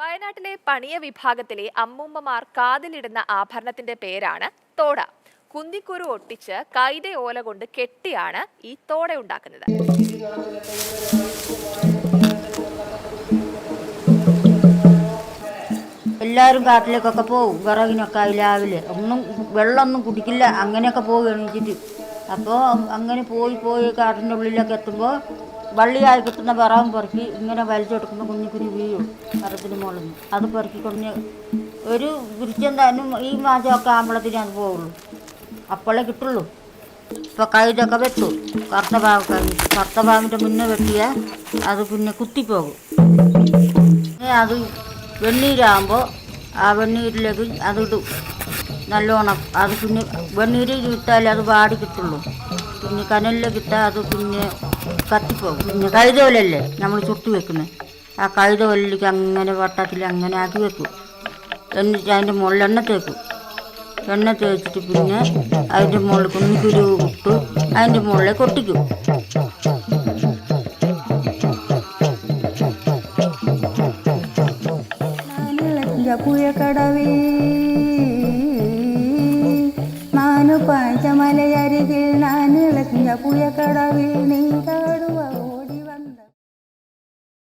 വയനാട്ടിലെ പണിയ വിഭാഗത്തിലെ അമ്മൂമ്മമാർ കാതിലിടുന്ന ആഭരണത്തിന്റെ പേരാണ് തോട. കുന്തിക്കുരു ഒട്ടിച്ച് കൈത ഓല കൊണ്ട് കെട്ടിയാണ് ഈ തോട ഉണ്ടാക്കുന്നത്. എല്ലാവരും കാട്ടിലേക്കൊക്കെ പോകും വിറകിനൊക്കെ രാവിലെ. ഒന്നും വെള്ളമൊന്നും കുടിക്കില്ല. അങ്ങനെയൊക്കെ പോകുകയാണ് വെച്ചിട്ട് അപ്പോൾ അങ്ങനെ പോയി പോയി കാട്ടിന്റെ ഉള്ളിലൊക്കെ എത്തുമ്പോൾ വള്ളിയായി കിട്ടുന്ന വിറകും പെറുക്കി ഇങ്ങനെ വലിച്ചെടുക്കുമ്പോൾ കുഞ്ഞു കുഞ്ഞു വീഴും മരത്തിന് മുകളിൽ നിന്ന്. അത് പെറുക്കി ഒരു തന്നെ ഈ മാസമൊക്കെ ആകുമ്പോഴത്തേനും അത് പോവുള്ളൂ. അപ്പോഴേ കിട്ടുള്ളൂ. ഇപ്പോൾ കൈതൊക്കെ വെച്ചു കറുത്ത ഭാഗം കഴിഞ്ഞിട്ട് കറുത്ത ഭാഗത്തിന്റെ മുന്നേ വെട്ടിയാൽ അത് പിന്നെ കുത്തിപ്പോകും. അത് വെണ്ണീരാകുമ്പോൾ ആ വെണ്ണീരിലേക്ക് അതിടും നല്ലോണം. അത് പിന്നെ വെണ്ണീര് ഇട്ടാലേ അത് വാടി കിട്ടുള്ളൂ. പിന്നെ കനലിലേക്ക് ഇട്ടാൽ അത് പിന്നെ കത്തിപ്പോകും. പിന്നെ കഴുതോലല്ലേ നമ്മൾ ചുട്ട് വെക്കുന്നത് ആ കഴുതോലിലേക്ക് അങ്ങനെ വട്ടത്തിൽ അങ്ങനെ ആക്കി വെക്കും. എന്നിട്ട് അതിന്റെ മുകളിൽ എണ്ണ തേക്കും. എണ്ണ തേച്ചിട്ട് പിന്നെ അതിന്റെ മുകളിൽ കുഞ്ഞിക്കുരു ഇട്ട് അതിന്റെ മുകളിൽ കൊട്ടിക്കും. നാനിളക്കിയ നാനു പാഞ്ചമലയരികിൽ ಕುಯ ಕಡವೆ ನೀಡಾಡು